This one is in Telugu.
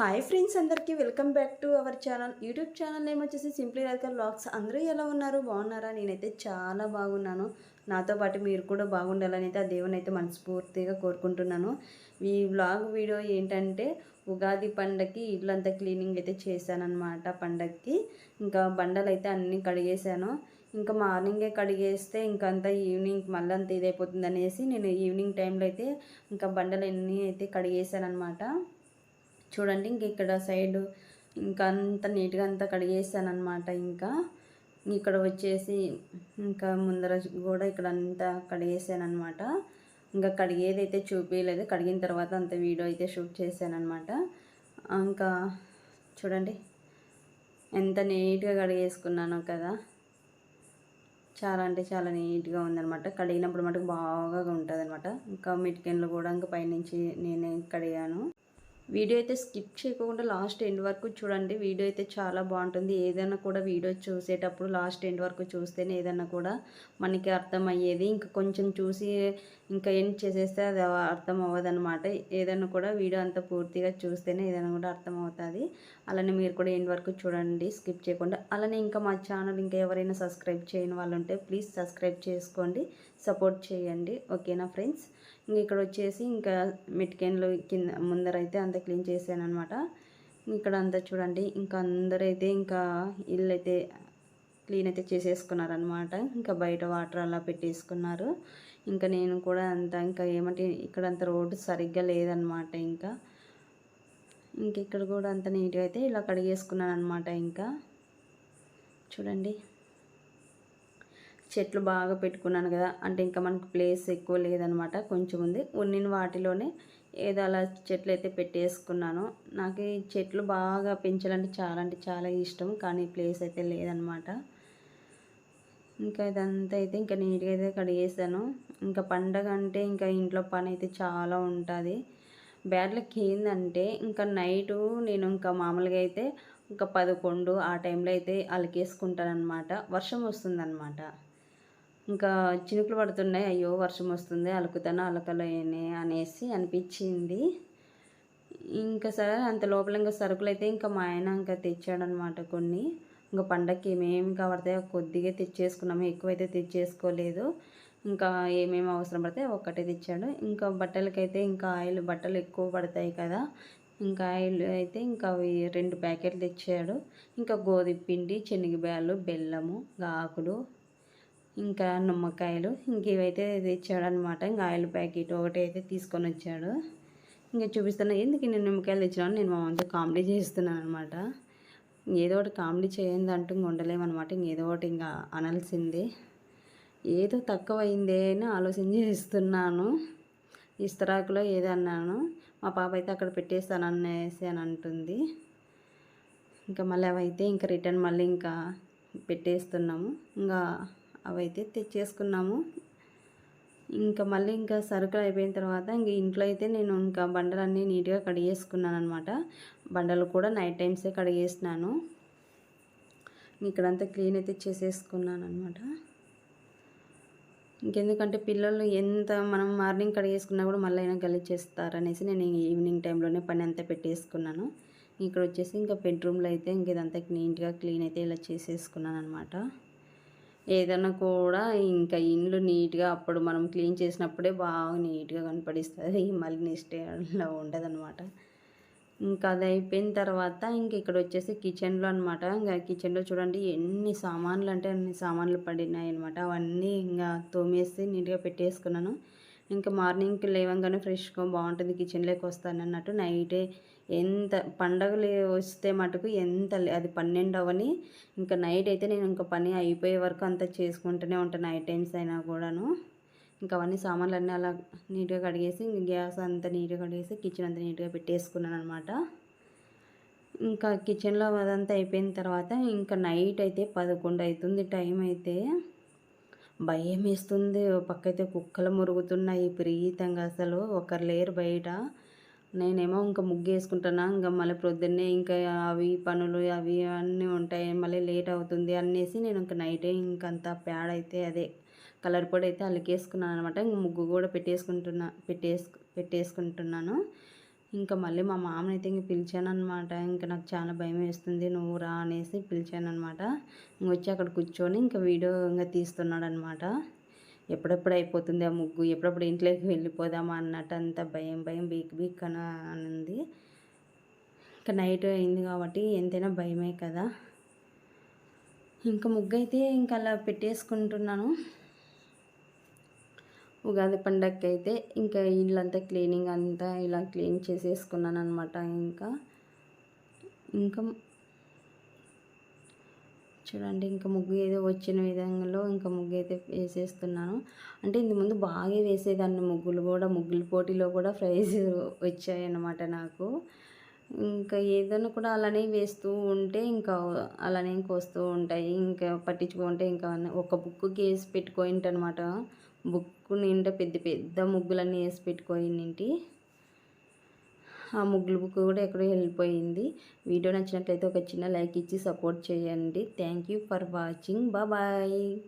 హాయ్ ఫ్రెండ్స్ అందరికీ welcome back to our channel YouTube channel name వచ్చేసి సింప్లీ రాధికర్ బ్లాగ్స్ అందరూ ఎలా ఉన్నారు? బాగున్నారా? నేనైతే చాలా బాగున్నాను. నాతో పాటు మీరు కూడా బాగుండాలని అయితే ఆ దేవుని అయితే మనస్ఫూర్తిగా కోరుకుంటున్నాను. ఈ వ్లాగ్ వీడియో ఏంటంటే ఉగాది పండగకి ఇల్లంతా క్లీనింగ్ అయితే చేశానమాట పండగకి ఇంకా బండలు అయితే అన్నీ కడిగేశాను. ఇంకా మార్నింగే కడిగేస్తే ఇంకంతా ఈవినింగ్ మళ్ళీ అంత ఇదైపోతుంది అనేసి నేను ఈవినింగ్ టైంలో అయితే ఇంకా బండలు అన్నీ అయితే కడిగేశాను అనమాట చూడండి ఇంక ఇక్కడ సైడ్ ఇంకా అంత నీట్గా అంతా కడిగేసాను అనమాట ఇంకా ఇక్కడ వచ్చేసి ఇంకా ముందర కూడా ఇక్కడ అంతా కడిగేసాను అనమాట ఇంకా కడిగేది అయితే చూపించలేదు కడిగిన తర్వాత అంత వీడియో అయితే షూట్ చేశాను అనమాట ఇంకా చూడండి ఎంత నీట్గా కడిగేసుకున్నానో కదా. చాలా అంటే చాలా నీట్గా ఉందనమాట కడిగినప్పుడు మటుకు బాగా ఉంటుంది అనమాట ఇంకా మిటికెన్లు కూడా ఇంకా పైనుంచి నేనే కడిగాను. వీడియో అయితే స్కిప్ చేయకుండా లాస్ట్ ఎండ్ వరకు చూడండి. వీడియో అయితే చాలా బాగుంటుంది. ఏదైనా కూడా వీడియో చూసేటప్పుడు లాస్ట్ ఎండ్ వరకు చూస్తేనే ఏదైనా కూడా మనకి అర్థమయ్యేది. ఇంకా కొంచెం చూసి ఇంకా ఎండ్ చేసేస్తే అది అర్థం అవ్వదనమాట ఏదైనా కూడా వీడియో అంతా పూర్తిగా చూస్తేనే ఏదైనా కూడా అర్థం అవుతుంది అలానే మీరు కూడా ఎండ్ వరకు చూడండి. స్కిప్ చేయకుండా. అలానే ఇంకా మా ఛానల్ ఇంకా ఎవరైనా సబ్స్క్రైబ్ చేయని వాళ్ళు ఉంటే ప్లీజ్ సబ్స్క్రైబ్ చేసుకోండి. సపోర్ట్ చేయండి. ఓకేనా ఫ్రెండ్స్? ఇంక ఇక్కడ వచ్చేసి ఇంకా మిట్కెన్లు కింద ముందరైతే అంత క్లీన్ చేశాను అనమాట ఇక్కడ అంతా చూడండి ఇంకా అందరైతే ఇంకా ఇల్లు అయితే క్లీన్ అయితే చేసేసుకున్నారనమాట ఇంకా బయట వాటర్ అలా పెట్టేసుకున్నారు. ఇంకా నేను కూడా అంతా ఇంకా ఏమంటే ఇక్కడ అంత రోడ్డు సరిగ్గా లేదనమాట ఇంకా. ఇంక ఇక్కడ కూడా అంత నీట్గా అయితే ఇలా కడిగేసుకున్నాను అనమాట ఇంకా. చూడండి. చెట్లు బాగా పెట్టుకున్నాను కదా అంటే ఇంకా మనకు ప్లేస్ ఎక్కువ లేదనమాట కొంచెం ఉంది. ఉన్నిన వాటిలోనే ఏదో అలా చెట్లు అయితే పెట్టేసుకున్నాను. నాకు ఈ చెట్లు బాగా పెంచాలంటే చాలా అంటే చాలా ఇష్టం కానీ ప్లేస్ అయితే లేదనమాట. ఇంకా ఇదంతా అయితే ఇంకా నీట్గా అయితే కడిగేసాను. ఇంకా పండగ అంటే ఇంకా ఇంట్లో పని అయితే చాలా ఉంటుంది. బ్యాడ్ లక్ ఏంటంటే ఇంకా నైటు నేను ఇంకా మామూలుగా అయితే ఇంకా పదకొండు ఆ టైంలో అయితే అలకేసుకుంటాను అనమాట వర్షం వస్తుందన్నమాట. ఇంకా చినుకులు పడుతున్నాయి. అయ్యో వర్షం వస్తుంది. అలుకుతాను అలకలేని అనేసి అనిపించింది. ఇంకా సరే అంత లోపల ఇంకా సరుకులు అయితే ఇంకా మా ఆయన ఇంకా తెచ్చాడనమాట కొన్ని. ఇంకా పండగకి ఏమేమి కావడతాయో కొద్దిగా తెచ్చేసుకున్నాము. ఎక్కువైతే తెచ్చేసుకోలేదు. ఇంకా ఏమేమి అవసరం పడితే ఒక్కటే తెచ్చాడు. ఇంకా బట్టలకైతే ఇంకా ఆయిల్ బట్టలు ఎక్కువ పడతాయి కదా. ఇంకా ఆయిల్ అయితే ఇంకా అవి రెండు ప్యాకెట్లు తెచ్చాడు. ఇంకా గోధుమ పిండి శనగబ్యాలు బెల్లము ఆకులు ఇంకా నిమ్మకాయలు ఇంక ఇవైతే తెచ్చాడు అనమాట ఇంకా ఆయిల్ ప్యాకెట్ ఒకటి అయితే తీసుకొని వచ్చాడు. ఇంకా చూపిస్తాను ఎందుకు నేను నిమ్మకాయలు తెచ్చినాను నేను మా మమ్మీతో కామెడీ చేస్తున్నాను అనమాట ఏదో ఒకటి కామెడీ చేయండి అంటూ ఉండలేమన్నమాట. ఇంకేదో ఒకటి ఇంకా అనాల్సిందే. ఏదో తక్కువ అయిందే అని ఆలోచన చేస్తున్నాను. ఇస్తరాకులో ఏదో అన్నాను. మా పాప అయితే అక్కడ పెట్టేస్తాను అనేసి అని అంటుంది. ఇంకా మళ్ళీ అవైతే ఇంకా రిటర్న్ మళ్ళీ ఇంకా పెట్టేస్తున్నాము. ఇంకా అవైతే తెచ్చేసుకున్నాము. ఇంకా మళ్ళీ ఇంకా సరుకులు అయిపోయిన తర్వాత ఇంక ఇంట్లో అయితే నేను ఇంకా బండలన్నీ నీట్గా కడిగేసుకున్నాను అనమాట బండలు కూడా నైట్ టైమ్సే కడిగేసినాను. ఇక్కడంతా క్లీన్ అయితే చేసేసుకున్నాను అనమాట ఇంకెందుకంటే పిల్లలు ఎంత మనం మార్నింగ్ కడిగేసుకున్నా కూడా మళ్ళీ అయినా గలీజ్ చేస్తారనేసి నేను ఈవినింగ్ టైంలోనే పని అంతా పెట్టేసుకున్నాను. ఇక్కడ వచ్చేసి ఇంకా బెడ్రూమ్లో అయితే ఇంక ఇదంతా నీట్గా క్లీన్ అయితే ఇలా చేసేసుకున్నాను అనమాట ఏదైనా కూడా ఇంకా ఇండ్లు నీట్గా అప్పుడు మనం క్లీన్ చేసినప్పుడే బాగా నీట్గా కనపడిస్తుంది. మళ్ళీ నెక్స్ట్ ఉండదనమాట ఇంకా అది అయిపోయిన తర్వాత ఇంక ఇక్కడ వచ్చేసి కిచెన్లో అనమాట ఇంకా కిచెన్లో చూడండి ఎన్ని సామాన్లు అంటే అన్ని సామాన్లు పడినాయి అనమాట అవన్నీ ఇంకా తోమేసి నీట్గా పెట్టేసుకున్నాను. ఇంకా మార్నింగ్కి లేవంగానే ఫ్రెష్గా బాగుంటుంది కిచెన్లోకి వస్తాను అన్నట్టు నైటే ఎంత పండగలు వస్తే మటుకు ఎంత అది పన్నెండు అవని ఇంకా నైట్ అయితే నేను ఇంకా పని అయిపోయే వరకు అంతా చేసుకుంటూనే ఉంటాను నైట్ టైమ్స్ అయినా కూడాను. ఇంకా అవన్నీ సామాన్లు అన్నీ అలా నీట్గా కడిగేసి ఇంక గ్యాస్ అంతా నీట్గా కడిగేసి కిచెన్ అంతా నీట్గా పెట్టేసుకున్నాను అనమాట ఇంకా కిచెన్లో అదంతా అయిపోయిన తర్వాత ఇంకా నైట్ అయితే పదకొండు అవుతుంది టైం అయితే. భయం వేస్తుంది పక్క అయితే కుక్కలు మురుగుతున్నాయి. ప్రీతంగా అసలు ఒకరు లేరు బయట. నేనేమో ఇంకా ముగ్గు వేసుకుంటున్నా ఇంకా మళ్ళీ ప్రొద్దున్నే ఇంకా అవి పనులు అవి అన్నీ ఉంటాయి. మళ్ళీ లేట్ అవుతుంది అనేసి నేను ఇంకా నైటే ఇంకంత ప్యాడ్ అయితే అదే కలర్ పొడి అయితే అలికేసుకున్నాను అనమాట ఇంక ముగ్గు కూడా పెట్టేసుకుంటున్నా పెట్టేసు పెట్టేసుకుంటున్నాను. ఇంకా మళ్ళీ మా మామని అయితే ఇంక పిలిచానమాట ఇంకా నాకు చాలా భయం వేస్తుంది నువ్వు రా అనేసి పిలిచానమాట వచ్చి అక్కడ కూర్చొని ఇంకా వీడియో ఇంకా తీస్తున్నాడు అనమాట ఎప్పుడెప్పుడు అయిపోతుంది ఆ ముగ్గు? ఎప్పుడప్పుడు ఇంట్లోకి వెళ్ళిపోదామా అన్నట్టు అంత భయం భయం బీక్ బీక్ అని ఉంది ఇంకా నైట్ అయింది కాబట్టి ఎంతైనా భయమే కదా. ఇంకా ముగ్గు అయితే ఇంకా అలా పెట్టేసుకుంటున్నాను. ఉగాది పండగకి అయితే ఇంకా ఇల్లంతా క్లీనింగ్ అంతా ఇలా క్లీన్ చేసేసుకున్నాను అనమాట ఇంకా. ఇంకా చూడండి ఇంకా ముగ్గు ఏదో వచ్చిన విధంలో ఇంకా ముగ్గు అయితే వేసేస్తున్నాను. అంటే ఇంత ముందు బాగా వేసేదాన్ని ముగ్గులు కూడా ముగ్గుల పోటీలో కూడా ప్రైజ్ వచ్చాయి అన్నమాట నాకు. ఇంకా ఏదైనా కూడా అలానే వేస్తూ ఉంటే ఇంకా అలానే వస్తూ ఉంటాయి ఇంకా పట్టించుకుంటే ఇంకా ఒక బుక్కి వేసి పెట్టుకోయింటనమాట బుక్ నిండా పెద్ద పెద్ద ముగ్గులన్నీ వేసి పెట్టుకోయింటి ఆ ముగ్గుల బుక్ కూడా ఎక్కడో వెళ్ళిపోయింది. వీడియో నచ్చినట్లయితే ఒక చిన్న లైక్ ఇచ్చి సపోర్ట్ చేయండి. Thank you for watching bye